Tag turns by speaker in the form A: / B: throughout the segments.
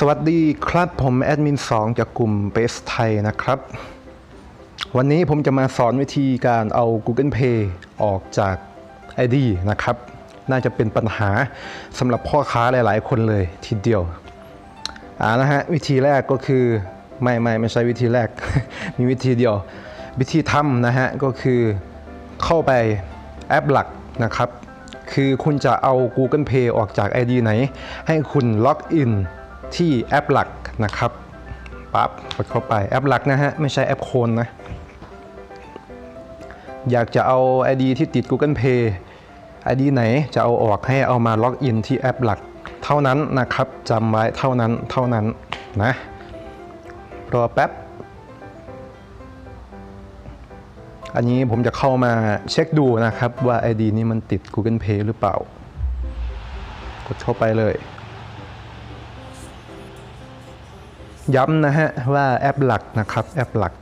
A: สวัสดีครับผมแอดมิน 2 จากกลุ่มเบสไทยนะครับ วันนี้ผมจะมาสอนวิธีการเอา Google Pay ออกจาก ID นะครับ น่าจะเป็นปัญหาสำหรับพ่อค้าหลาย ๆ คนเลยทีเดียวอ่านะฮะวิธีแรกก็คือไม่ไม่ไม่ใช่วิธีแรก มีวิธีเดียว วิธีทำนะฮะก็คือเข้าไปแอปหลักนะครับ คือคุณจะเอา Google Pay ออกจาก ID ไหน ให้คุณล็อกอิน ที่แอปหลักนะครับปั๊บกดเข้าไปแอปหลักนะฮะ ไม่ใช่แอปโคนนะ อยากจะเอา ID ที่ติด Google Pay ID ไหนจะเอาออกให้เอามาล็อกอินที่แอปหลัก เท่านั้นนะครับจำไว้เท่านั้นเท่านั้นนะรอแป๊บ อันนี้ผมจะเข้ามาเช็คดูนะครับว่า ID นี้มันติด Google Pay หรือเปล่า กดเข้าไปเลย ย้ำนะฮะว่าแอปหลักนะครับ แอปหลัก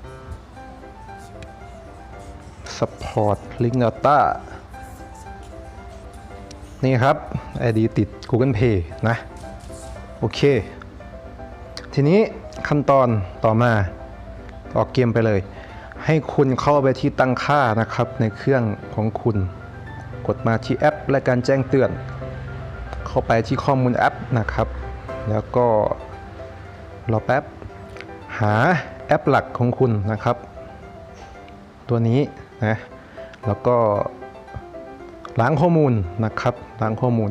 A: Support Link Data นี่ครับ ID ติด Google Pay นะ โอเค ทีนี้ขั้นตอนต่อมาออกเกมไปเลย ให้คุณเข้าไปที่ตั้งค่านะครับ ในเครื่องของคุณ กดมาที่แอป และการแจ้งเตือน เข้าไปที่ข้อมูลแอปนะครับ แล้วก็ รอแป๊บ หาแอปหลักของคุณนะครับ ตัวนี้นะแล้วก็ล้างข้อมูลนะครับล้างข้อมูล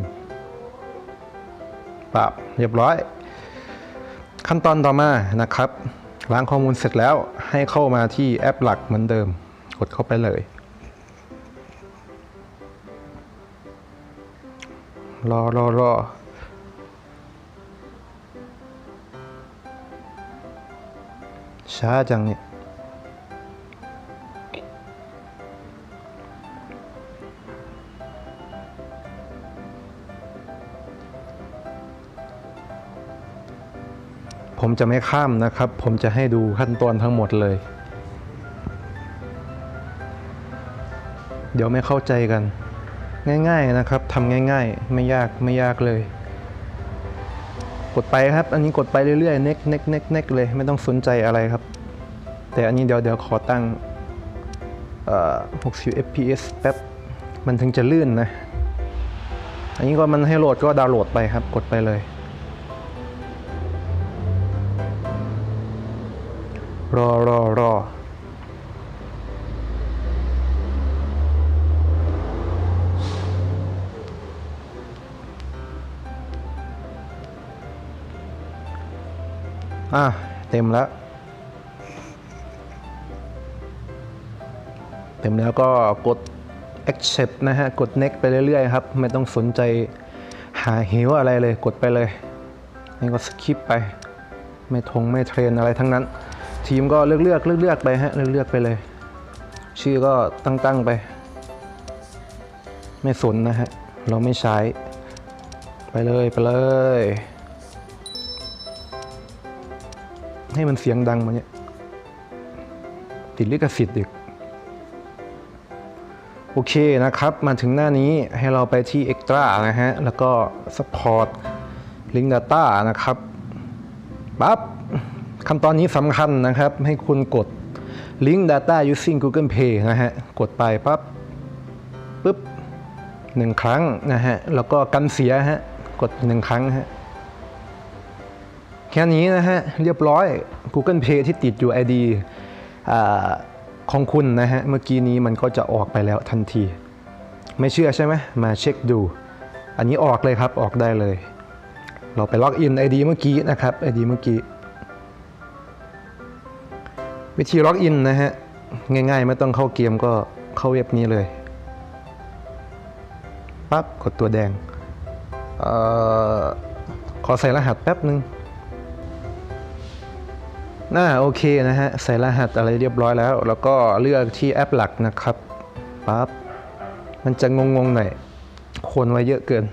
A: ปรับเรียบร้อย ขั้นตอนต่อมานะครับ ล้างข้อมูลเสร็จแล้วให้เข้ามาที่แอปหลักเหมือนเดิม กดเข้าไปเลย รอรอรอ ช้าจังเนี่ย ผมจะไม่ข้ามนะครับ ผมจะให้ดูขั้นตอนทั้งหมดเลย เดี๋ยวไม่เข้าใจกัน ง่าย ๆนะครับทำง่าย ๆ ไม่ยากไม่ยากเลย กดไปครับ อันนี้กดไปเรื่อยๆ เน็กเน็กเน็กเน็กเลย ไม่ต้องสนใจอะไรครับ แต่อันนี้เดี๋ยวเดี๋ยวขอตั้ง60 fps แป๊บ มันถึงจะลื่นนะ อันนี้ก็มันให้โหลดก็ดาวน์โหลดไปครับ กดไปเลย รอรอรอ อะเต็มแล้ว เต็มแล้วก็กด accept นะฮะ กด next ไปเรื่อยๆครับ ไม่ต้องสนใจหาหิวอะไรเลยกดไปเลย นี่ก็สคิปไป ไม่ทงไม่เทรนอะไรทั้งนั้น ทีมก็เลือกเลือกเลือกเลือกไปฮะ เลือกเลือกไปเลย ชื่อก็ตั้งตั้งไป ไม่สนนะฮะ เราไม่ใช้ ไปเลยไปเลย ให้มันเสียงดังมาเนี่ยติดลิขสิทธิ์อีกโอเคนะครับ มาถึงหน้านี้ให้เราไปที่ Extra นะฮะ แล้วก็ Support Link Data นะครับปั๊บขั้นตอนนี้สำคัญนะครับ ให้คุณกด Link Data using Google Pay นะฮะ กดไปปั๊บปุ๊บหนึ่งครั้งนะฮะ แล้วก็กันเสียฮะ กดหนึ่งครั้งฮะ แค่นี้นะฮะ เรียบร้อย Google Pay ที่ติดอยู่ ID อของคุณนะฮะ เมื่อกี้นี้มันก็จะออกไปแล้วทันที ไม่เชื่อใช่ไหมมาเช็คดู อันนี้ออกเลยครับออกได้เลย เราไปล็อกอิน ID เมื่อกี้นะครับ ID เมื่อกี้ วิธีล็อกอินนะฮะ ง่ายๆ ไม่ต้องเข้าเกมก็เข้าเว็บนี้เลยปั๊บกดตัวแดงออขอใส่รหัสแป๊บหนึ่ง น่าโอเคนะฮะ ใส่รหัสอะไรเรียบร้อยแล้ว แล้วก็เลือกที่แอปหลักนะครับปั๊บมันจะงงๆหน่อยคนไว้เยอะเกิน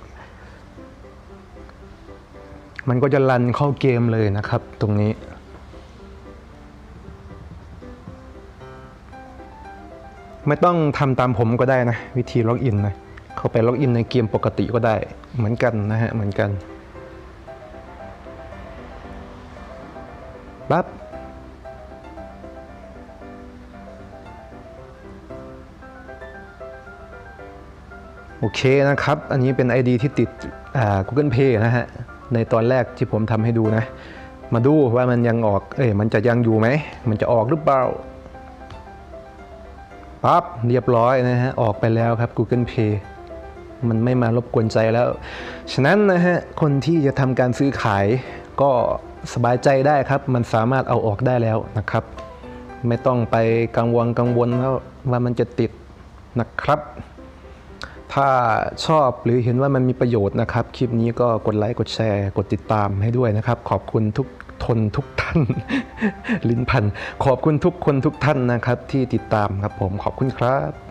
A: มันก็จะรันเข้าเกมเลยนะครับตรงนี้ไม่ต้องทำตามผมก็ได้นะ วิธีล็อกอินนะเข้าไปล็อกอินในเกมปกติก็ได้เหมือนกันนะฮะ เหมือนกันปั๊บ โอเคนะครับ อันนี้เป็น ID ที่ติด Google Pay นะฮะ ในตอนแรกที่ผมทำให้ดูนะ มาดูว่ามันยังออก เอ้ย มันจะยังอยู่ไหม มันจะออกหรือเปล่า ปั๊บ เรียบร้อยนะฮะ ออกไปแล้วครับ Google Pay มันไม่มารบกวนใจแล้ว ฉะนั้นนะฮะ คนที่จะทำการซื้อขายก็สบายใจได้ครับ มันสามารถเอาออกได้แล้วนะครับ ไม่ต้องไปกังวลกังวลแล้วว่ามันจะติดนะครับ ถ้าชอบหรือเห็นว่ามันมีประโยชน์นะครับ คลิปนี้ก็กดไลค์กดแชร์ กดติดตามให้ด้วยนะครับ ขอบคุณทุกทนทุกท่าน ลิ้นพัน ขอบคุณทุกคนทุกท่านนะครับ ที่ติดตามครับผมขอบคุณครับ